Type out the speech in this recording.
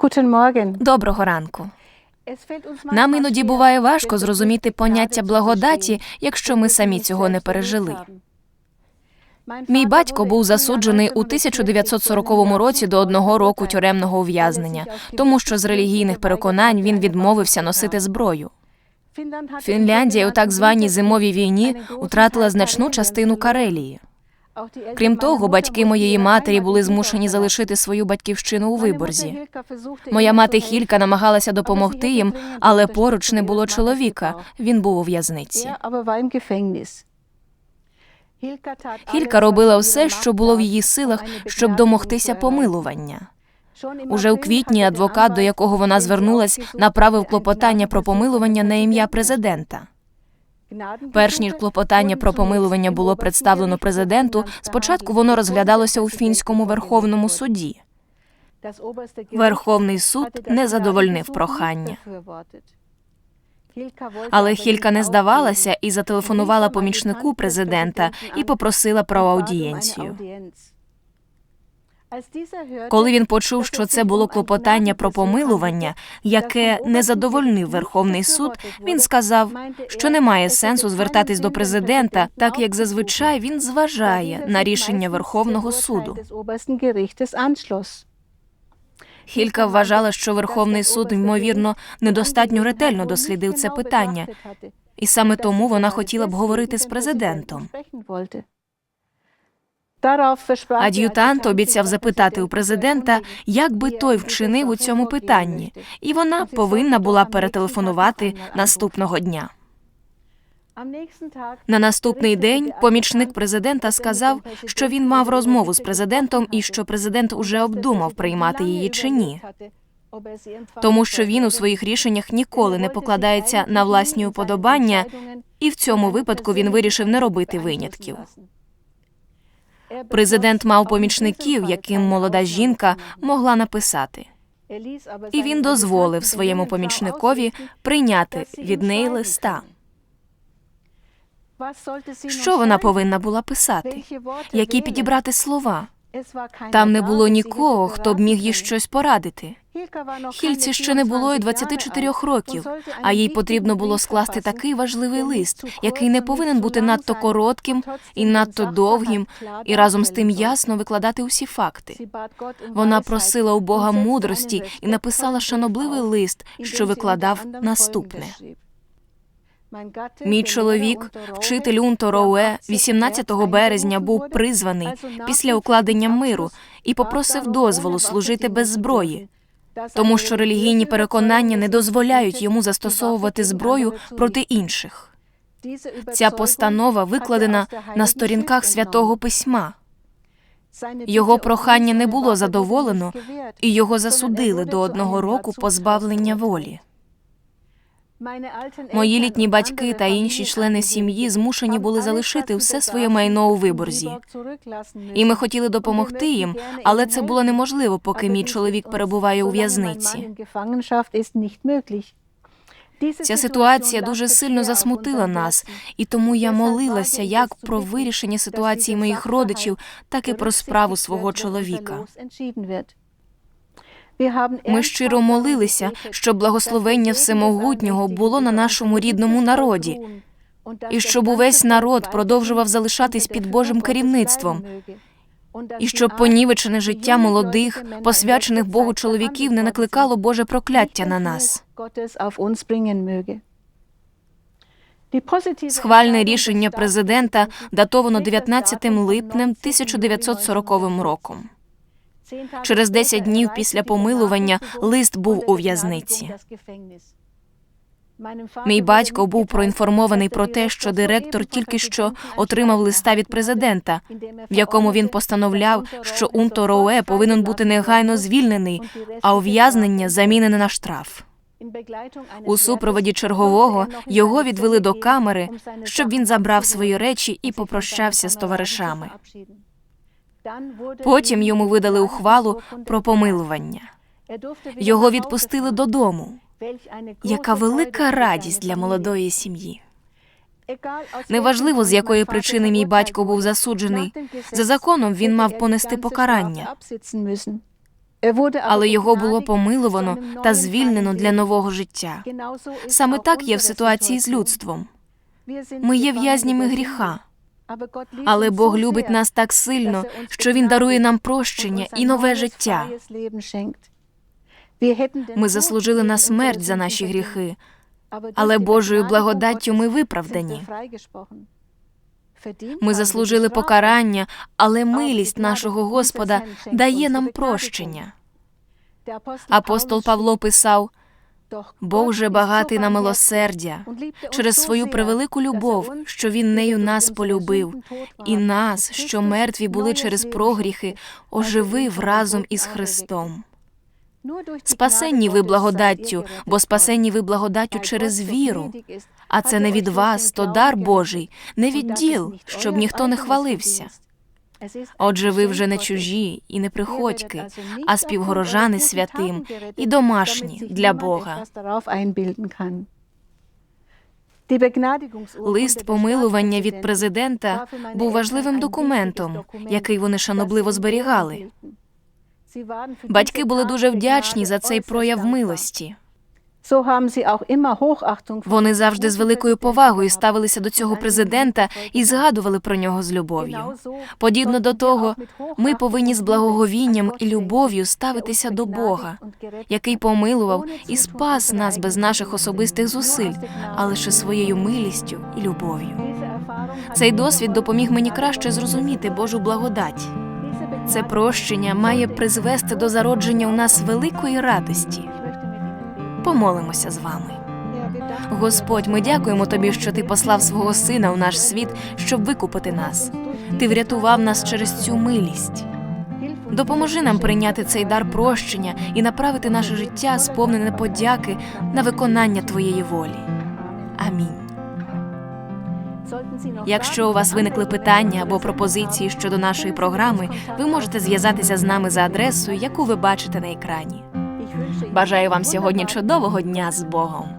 Guten Morgen. Доброго ранку. Нам іноді буває важко зрозуміти поняття благодаті, якщо ми самі цього не пережили. Мій батько був засуджений у 1940 1940 році до одного року тюремного ув'язнення, тому що з релігійних переконань він відмовився носити зброю. Фінляндія у так званій зимовій війні втратила значну частину Карелії. Крім того, батьки моєї матері були змушені залишити свою батьківщину у виборзі. Моя мати Хілька намагалася допомогти їм, але поруч не було чоловіка. Він був у в'язниці. Хілька робила все, що було в її силах, щоб домогтися помилування. Уже у квітні адвокат, до якого вона звернулась, направив клопотання про помилування на ім'я президента. Перш ніж клопотання про помилування було представлено президенту, спочатку воно розглядалося у фінському верховному суді. Верховний суд не задовольнив прохання. Але Хілька не здавалася і зателефонувала помічнику президента і попросила про аудієнцію. Коли він почув, що це було клопотання про помилування, яке не задовольнив Верховний суд, він сказав, що немає сенсу звертатись до президента, так як зазвичай він зважає на рішення Верховного суду. Хілька вважала, що Верховний суд, ймовірно, недостатньо ретельно дослідив це питання, і саме тому вона хотіла б говорити з президентом. Ад'ютант обіцяв запитати у президента, як би той вчинив у цьому питанні, і вона повинна була перетелефонувати наступного дня. На наступний день помічник президента сказав, що він мав розмову з президентом і що президент уже обдумав приймати її чи ні. Тому що він у своїх рішеннях ніколи не покладається на власні уподобання, і в цьому випадку він вирішив не робити винятків. Президент мав помічників, яким молода жінка могла написати. І він дозволив своєму помічникові прийняти від неї листа. Що вона повинна була писати? Які підібрати слова? Там не було нікого, хто б міг їй щось порадити. Хільці ще не було й 24 років, а їй потрібно було скласти такий важливий лист, який не повинен бути надто коротким і надто довгим, і разом з тим ясно викладати усі факти. Вона просила у Бога мудрості і написала шанобливий лист, що викладав наступне. Мій чоловік, вчитель Унтороуе, 18 березня був призваний після укладення миру і попросив дозволу служити без зброї, тому що релігійні переконання не дозволяють йому застосовувати зброю проти інших. Ця постанова викладена на сторінках святого письма. Його прохання не було задоволено, і його засудили до одного року позбавлення волі. Мої літні батьки та інші члени сім'ї змушені були залишити все своє майно у виборзі. І ми хотіли допомогти їм, але це було неможливо, поки мій чоловік перебуває у в'язниці. Ця ситуація дуже сильно засмутила нас, і тому я молилася як про вирішення ситуації моїх родичів, так і про справу свого чоловіка. Ми щиро молилися, щоб благословення всемогутнього було на нашому рідному народі, і щоб увесь народ продовжував залишатись під Божим керівництвом, і щоб понівечене життя молодих, посвячених Богу чоловіків не накликало Боже прокляття на нас. Схвальне рішення президента датовано 19 липнем 1940 роком. Через 10 днів після помилування лист був у в'язниці. Мій батько був проінформований про те, що директор тільки що отримав листа від президента, в якому він постановляв, що Унто Роуе повинен бути негайно звільнений, а ув'язнення замінене на штраф. У супроводі чергового його відвели до камери, щоб він забрав свої речі і попрощався з товаришами. Потім йому видали ухвалу про помилування. Його відпустили додому. Яка велика радість для молодої сім'ї. Неважливо, з якої причини мій батько був засуджений. За законом він мав понести покарання. але його було помиловано та звільнено для нового життя. Саме так є в ситуації з людством. Ми є в'язнями гріха, але Бог любить нас так сильно, що Він дарує нам прощення і нове життя. Ми заслужили на смерть за наші гріхи, але Божою благодаттю ми виправдані. Ми заслужили покарання, але милість нашого Господа дає нам прощення. Апостол Павло писав: Бог же багатий на милосердя через свою превелику любов, що він нею нас полюбив, і нас, що мертві були через прогріхи, оживив разом із Христом. Спасенні ви благодаттю, бо спасенні ви благодаттю через віру. А це не від вас, то дар Божий, не від діл, щоб ніхто не хвалився. Отже, ви вже не чужі і не приходьки, а співгорожани святим і домашні для Бога. Лист помилування від президента був важливим документом, який вони шанобливо зберігали. Батьки були дуже вдячні за цей прояв милості. Вони завжди з великою повагою ставилися до цього президента і згадували про нього з любов'ю. Подібно до того, ми повинні з благоговінням і любов'ю ставитися до Бога, який помилував і спас нас без наших особистих зусиль, а лише своєю милістю і любов'ю. Цей досвід допоміг мені краще зрозуміти Божу благодать. Це прощення має призвести до зародження у нас великої радості. Помолимося з вами. Господь, ми дякуємо тобі, що ти послав свого сина у наш світ, щоб викупити нас. Ти врятував нас через цю милість. Допоможи нам прийняти цей дар прощення і направити наше життя, сповнене подяки на виконання твоєї волі. Амінь. Якщо у вас виникли питання або пропозиції щодо нашої програми, ви можете зв'язатися з нами за адресою, яку ви бачите на екрані. Бажаю вам сьогодні чудового дня з Богом.